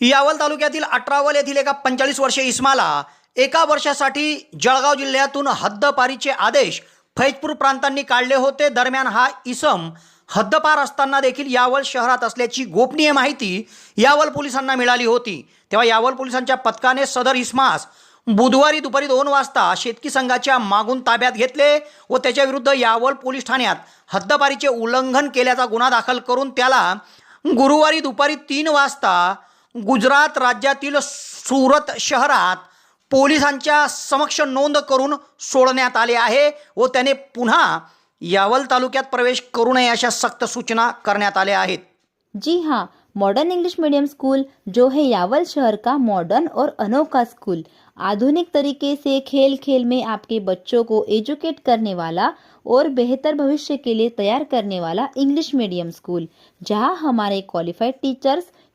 यावल तालुक्यातील अठरावल येथील एका पंचेचाळीस वर्षीय इस्माला एका वर्षासाठी जळगाव जिल्ह्यातून हद्दपारीचे आदेश फैजपूर प्रांतांनी काढले होते. दरम्यान हा इसम हद्दपार असताना देखील यावल शहरात असल्याची गोपनीय माहिती यावल पोलिसांना मिळाली होती. तेव्हा यावल पोलिसांच्या पथकाने सदर इस्मास बुधवारी दुपारी दोन वाजता शेतकी संघाच्या मागून ताब्यात घेतले व त्याच्याविरुद्ध यावल पोलीस ठाण्यात हद्दपारीचे उल्लंघन केल्याचा गुन्हा दाखल करून त्याला गुरुवारी दुपारी तीन वाजता गुजरात राज्यातील सुरत शहरात पोलिसांच्या समक्ष नोंद करून सोडण्यात आले आहे व त्याने पुन्हा यावल तालुक्यात प्रवेश करू नये अशा सक्त सूचना करण्यात आल्या आहेत. जी हाँ मॉडर्न इंग्लिश मीडियम स्कूल जो है यावल शहर का मॉडर्न और अनोखा स्कूल आधुनिक तरीके से खेल खेल में आपके बच्चों को एजुकेट करने वाला और बेहतर भविष्य के लिए तैयार करने वाला इंग्लिश मीडियम स्कूल जहां हमारे क्वालिफाइड टीचर्स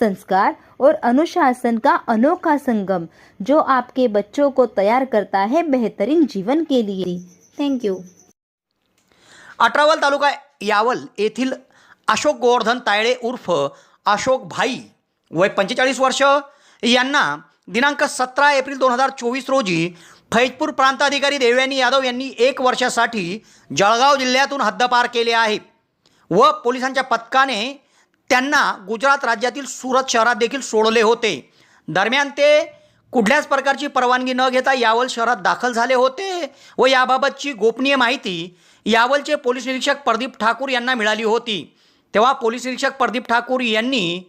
संस्कार और अनुशासन का अनोखा संगम जो आपके बच्चों को तैयार करता है बेहतरीन जीवन के लिए। थैंक यू अठरावल तालुका यावल येथील अशोक गोवर्धन तायडे उर्फ अशोक भाई वय पंचेचाळीस वर्ष. यांना दिनांक सतरा एप्रिल दोन हजार चोवीस रोजी फैजपूर प्रांताधिकारी देवयानी यादव यांनी एक वर्षासाठी जळगाव जिल्ह्यातून हद्दपार केले आहे व पोलिसांच्या पथकाने त्यांना गुजरात राज्यातील सुरत शहरात देखील सोडले होते. दरम्यान ते कुठल्याच प्रकारची परवानगी न घेता यावल शहरात दाखल झाले होते व याबाबतची गोपनीय माहिती यावलचे पोलीस निरीक्षक प्रदीप ठाकूर यांना मिळाली होती. तेव्हा पोलीस निरीक्षक प्रदीप ठाकूर यांनी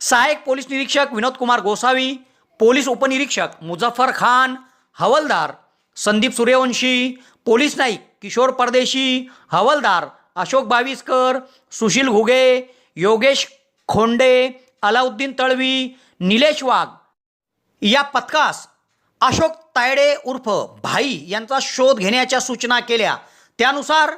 सहाय्यक पोलीस निरीक्षक विनोद कुमार गोसावी पोलीस उपनिरीक्षक मुझफ्फर खान हवलदार संदीप सूर्यवंशी पोलीस नाईक किशोर परदेशी हवलदार अशोक बाविस्कर सुशील घुगे योगेश खोंडे अलाउद्दीन तळवी निलेश वाघ. या पथकास अशोक तायडे उर्फ भाई यांचा शोध घेण्याच्या सूचना केल्या. त्यानुसार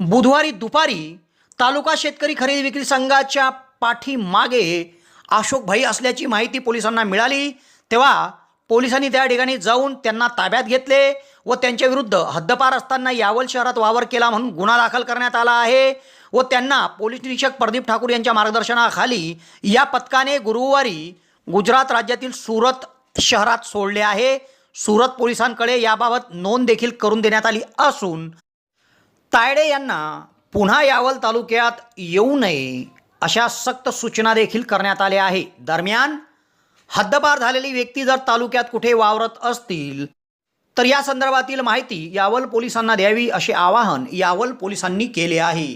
बुधवारी दुपारी तालुका शेतकरी खरेदी विक्री संघाच्या पाठीमागे अशोक भाई असल्याची माहिती पोलिसांना मिळाली. तेव्हा पोलिसांनी त्या ठिकाणी जाऊन त्यांना ताब्यात घेतले. व त्यांच्याविरुद्ध हद्दपार असताना यावल शहरात वावर केला म्हणून गुन्हा दाखल करण्यात आला आहे व त्यांना पोलीस निरीक्षक प्रदीप ठाकूर यांच्या मार्गदर्शनाखाली या पथकाने गुरुवारी गुजरात राज्यातील सुरत शहरात सोडले आहे. सुरत पोलिसांकडे याबाबत नोंद देखील करून देण्यात आली असून तायडे यांना पुन्हा यावल तालुक्यात येऊ नये अशा सक्त सूचना देखील करण्यात आल्या आहे. दरम्यान हद्दपार झालेली व्यक्ती जर तालुक्यात कुठे वावरत असतील तर या संदर्भातील माहिती यावल पोलिसांना द्यावी असे आवाहन यावल पोलिसांनी केले आहे.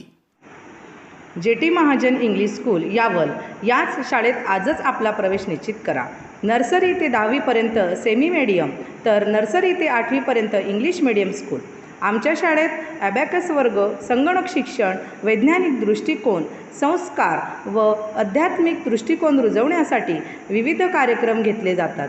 J T Mahajan English school Yawal याच शाळेत आजच आपला प्रवेश निश्चित करा. नर्सरी ते दहावीपर्यंत सेमी मीडियम तर नर्सरी ते आठवीपर्यंत इंग्लिश मीडियम स्कूल आमच्या शाळेत ॲबॅकस वर्ग संगणक शिक्षण वैज्ञानिक दृष्टिकोन संस्कार व आध्यात्मिक दृष्टिकोन रुजवण्यासाठी विविध कार्यक्रम घेतले जातात.